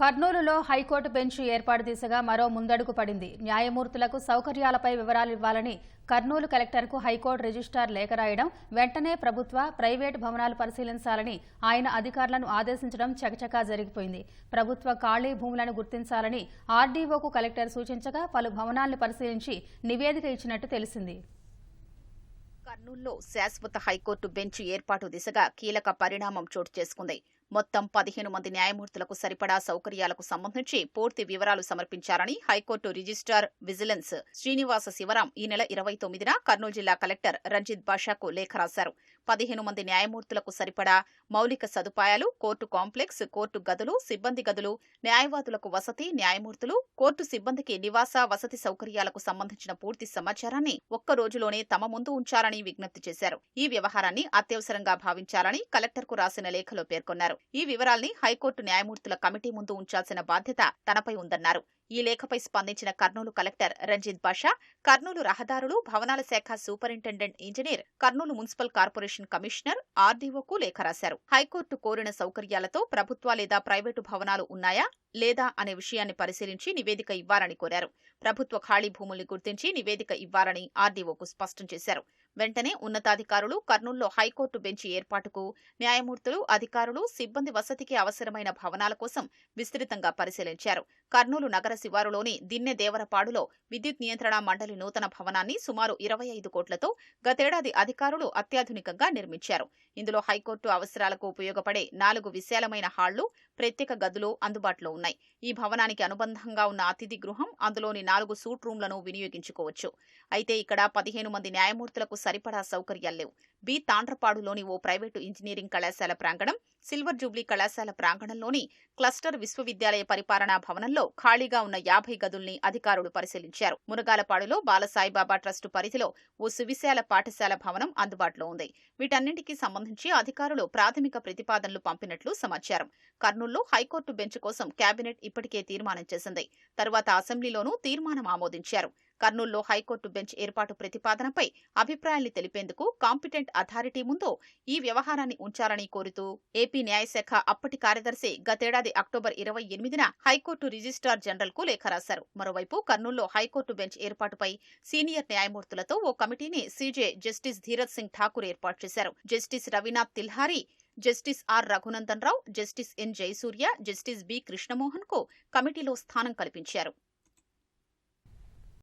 కర్నూలులో high court bench ఏర్పాటు దిశగా మరో ముందడుగు పడింది. న్యాయమూర్తులకు సౌకర్యాలపై వివరాలు ఇవ్వాలని కర్నూలు కలెక్టర్కు హైకోర్టు రిజిస్టార్ లేఖ రాయడం వెంటనే ప్రభుత్వ ప్రైవేటు భవనాలు పరిశీలించాలని ఆయన అధికారులను ఆదేశించడం చకచకా జరిగిపోయింది. ప్రభుత్వ ఖాళీ భూములను గుర్తించాలని ఆర్డీఓకు కలెక్టర్ సూచించగా పలు భవనాలను పరిశీలించి నివేదిక ఇచ్చినట్టు తెలిసింది. కర్నూలులో శాశ్వత హైకోర్టు బెంచ్ ఏర్పాటు దిశగా కీలక పరిణామం చోటు చేసుకుంది. మొత్తం పదిహేను మంది న్యాయమూర్తులకు సరిపడా సౌకర్యాలకు సంబంధించి పూర్తి వివరాలు సమర్పించారని high court registrar vigilance Srinivasa Sivaram ఈ నెల ఇరవై తొమ్మిదిన కర్నూలు జిల్లా కలెక్టర్ రంజిత్ బాషాకు లేఖ రాశారు. పదిహేను మంది న్యాయమూర్తులకు సరిపడా మౌలిక సదుపాయాలు కోర్టు కాంప్లెక్స్ కోర్టు గదులు సిబ్బంది గదులు న్యాయవాదులకు వసతి న్యాయమూర్తులు కోర్టు సిబ్బందికి నివాస వసతి సౌకర్యాలకు సంబంధించిన పూర్తి సమాచారాన్ని ఒక్క రోజులోనే తమ ముందు ఉంచాలని విజ్ఞప్తి చేశారు. ఈ వ్యవహారాన్ని అత్యవసరంగా భావించాలని కలెక్టర్కు రాసిన లేఖలో పేర్కొన్నారు. ఈ వివరాల్ని హైకోర్టు న్యాయమూర్తుల కమిటీ ముందు ఉంచాల్సిన బాధ్యత తనపై ఉందన్నారు. ఈ లేఖపై స్పందించిన కర్నూలు కలెక్టర్ రంజిత్ బాషా కర్నూలు రహదారులు భవనాల శాఖ superintendent engineer Kurnool municipal corporation commissioner ఆర్డీఓకు లేఖ రాశారు. హైకోర్టు కోరిన సౌకర్యాలతో ప్రభుత్వ లేదా ప్రైవేటు భవనాలు ఉన్నాయా లేదా అనే విషయాన్ని పరిశీలించి నివేదిక ఇవ్వాలని కోరారు. ప్రభుత్వ ఖాళీ భూముల్ని గుర్తించి నివేదిక ఇవ్వాలని ఆర్డీఓకు స్పష్టం చేశారు. వెంటనే ఉన్నతాధికారులు కర్నూలులో హైకోర్టు బెంచి ఏర్పాటుకు న్యాయమూర్తులు అధికారులు సిబ్బంది వసతికి అవసరమైన భవనాల కోసం విస్తృతంగా పరిశీలించారు. కర్నూలు నగర శివారులోని దిన్నె దేవరపాడులో విద్యుత్ నియంత్రణ మండలి నూతన భవనాన్ని సుమారు ఇరవై ఐదు కోట్లతో గతేడాది అధికారులు అత్యాధునికంగా నిర్మించారు. ఇందులో హైకోర్టు అవసరాలకు ఉపయోగపడే నాలుగు విశాలమైన హాళ్ళు ప్రత్యేక గదులు అందుబాటులో ఉన్నాయి. ఈ భవనానికి అనుబంధంగా ఉన్న అతిథి గృహం అందులోని నాలుగు సూట్ రూమ్లను వినియోగించుకోవచ్చు. అయితే ఇక్కడ పదిహేను మంది న్యాయమూర్తులకు సరిపడా సౌకర్యాలు లేవు. బి. తాండ్రపాడులోని ఓ ప్రైవేటు ఇంజనీరింగ్ కళాశాల ప్రాంగణం సిల్వర్ జూబ్లీ కళాశాల ప్రాంగణంలోని క్లస్టర్ విశ్వవిద్యాలయ పరిపాలనా భవనంలో ఖాళీగా ఉన్న యాభై గదుల్ని అధికారులు పరిశీలించారు. మునగాలపాడులో బాలసాయిబాబా ట్రస్టు పరిధిలో ఓ సువిశాల పాఠశాల భవనం అందుబాటులో ఉంది. వీటన్నింటికీ సంబంధించి అధికారులు ప్రాథమిక ప్రతిపాదనలు పంపినట్లు సమాచారం. కర్నూలులో హైకోర్టు బెంచ్ కోసం కేబినెట్ ఇప్పటికే తీర్మానం చేసింది. తరువాత అసెంబ్లీలోనూ తీర్మానం ఆమోదించారు. కర్నూలులో హైకోర్టు బెంచ్ ఏర్పాటు ప్రతిపాదనపై అభిప్రాయాన్ని తెలిపేందుకు కాంపిటెంట్ అథారిటీ ముందు ఈ వ్యవహారాన్ని ఉంచాలని కోరుతూ ఏపీ న్యాయశాఖ అప్పటి కార్యదర్శి గతేడాది అక్టోబర్ ఇరవై ఎనిమిదిన హైకోర్టు రిజిస్ట్రార్ జనరల్కు లేఖ రాశారు. మరోవైపు కర్నూలులో హైకోర్టు బెంచ్ ఏర్పాటుపై సీనియర్ న్యాయమూర్తులతో ఓ కమిటీని సీజే జస్టిస్ ధీరజ్ సింగ్ ఠాకూర్ ఏర్పాటు చేశారు. Justice Ravinath Tilhari justice R Raghunandan Rao justice N Jayasurya justice B కృష్ణమోహన్కు కమిటీలో స్థానం కల్పించారు.